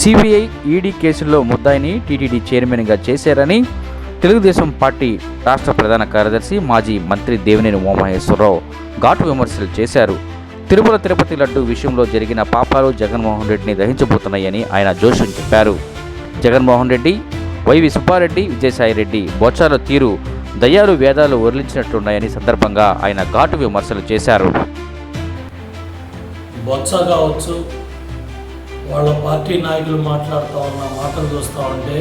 CBI ED కేసుల్లో ముద్దాయిని TTD చైర్మన్గా చేశారని తెలుగుదేశం పార్టీ రాష్ట్ర ప్రధాన కార్యదర్శి మాజీ మంత్రి దేవినేని ఉమామహేశ్వరరావు ఘాటు విమర్శలు చేశారు. తిరుమల తిరుపతి లడ్డు విషయంలో జరిగిన పాపాలు జగన్మోహన్ రెడ్డిని దహించబోతున్నాయని ఆయన జోషం చెప్పారు. జగన్మోహన్ రెడ్డి వైవి సుబ్బారెడ్డి విజయసాయిరెడ్డి బొచ్చాల తీరు దయ్యాలు వేదాలు వరలించినట్లున్నాయని సందర్భంగా ఆయన ఘాటు విమర్శలు చేశారు. బొత్స కావచ్చు వాళ్ళ పార్టీ నాయకులు మాట్లాడుతూ ఉన్న మాటలు చూస్తూ ఉంటే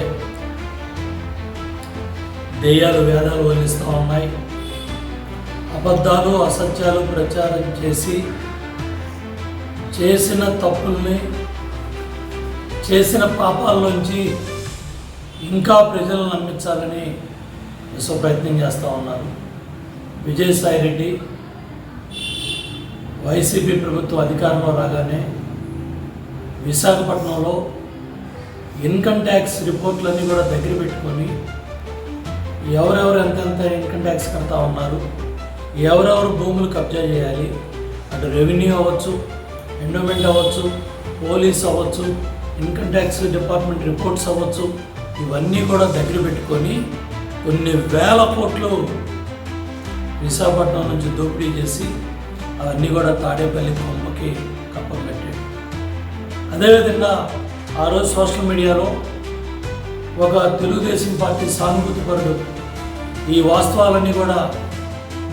దెయ్యాలు వేదాలు వదిలిస్తూ ఉన్నాయి. అబద్ధాలు అసత్యాలు ప్రచారం చేసి చేసిన తప్పుల్ని చేసిన పాపాల్లోంచి ఇంకా ప్రజలను నమ్మించాలని విశ్వ ప్రయత్నం చేస్తూ ఉన్నారు. విజయసాయి రెడ్డి వైసీపీ ప్రభుత్వం అధికారంలో రాగానే విశాఖపట్నంలో ఇన్కమ్ ట్యాక్స్ రిపోర్ట్లన్నీ కూడా దగ్గర పెట్టుకొని ఎవరెవరు ఎంతెంత ఇన్కమ్ ట్యాక్స్ కడతా ఉన్నారు ఎవరెవరు భూములు కబ్జా చేయాలి అటు రెవెన్యూ అవ్వచ్చు ఎండోమెంట్ అవ్వచ్చు పోలీస్ అవ్వచ్చు ఇన్కమ్ ట్యాక్స్ డిపార్ట్మెంట్ రిపోర్ట్స్ అవ్వచ్చు ఇవన్నీ కూడా దగ్గర పెట్టుకొని కొన్ని వేల కోట్లు విశాఖపట్నం నుంచి దోపిడీ చేసి అవన్నీ కూడా తాడేపల్లి కొమ్మకి అదేవిధంగా ఆ రోజు సోషల్ మీడియాలో ఒక తెలుగుదేశం పార్టీ సానుభూతిపరుడు ఈ వాస్తవాలన్నీ కూడా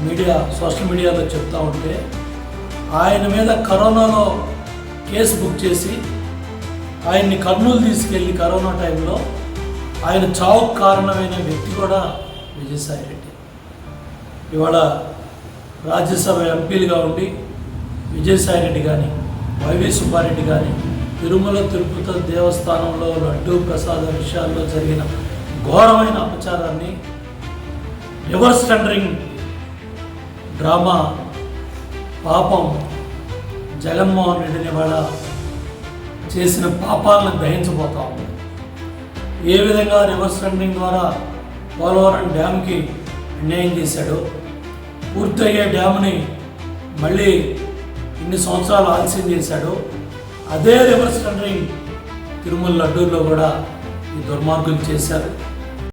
మీడియా సోషల్ మీడియాలో చెప్తా ఉంటే ఆయన మీద కరోనాలో కేసు బుక్ చేసి ఆయన్ని కర్నూలు తీసుకెళ్ళి కరోనా టైంలో ఆయన చావుకు కారణమైన వ్యక్తి కూడా విజయసాయి రెడ్డి. ఇవాళ రాజ్యసభ ఎంపీలుగా ఉండి విజయసాయి రెడ్డి కానీ వైవి సుబ్బారెడ్డి కానీ తిరుమల తిరుపతి దేవస్థానంలో లడ్డూ ప్రసాద విషయాల్లో జరిగిన ఘోరమైన అపచారాన్ని రివర్స్ టెండరింగ్ డ్రామా పాపం జగన్మోహన్ రెడ్డిని వాళ్ళ చేసిన పాపాలను దహించబోతా ఉంది. ఏ విధంగా రివర్స్ టెండరింగ్ ద్వారా పోలవరం డ్యామ్కి అన్యాయం చేశాడో పూర్తయ్యే డ్యామ్ని మళ్ళీ ఇన్ని సంవత్సరాలు ఆలస్యం చేశాడో అదే రివర్స్ టెండరింగ్ తిరుమల లడ్డూల్లో కూడా ఈ దుర్మార్గులు చేశారు.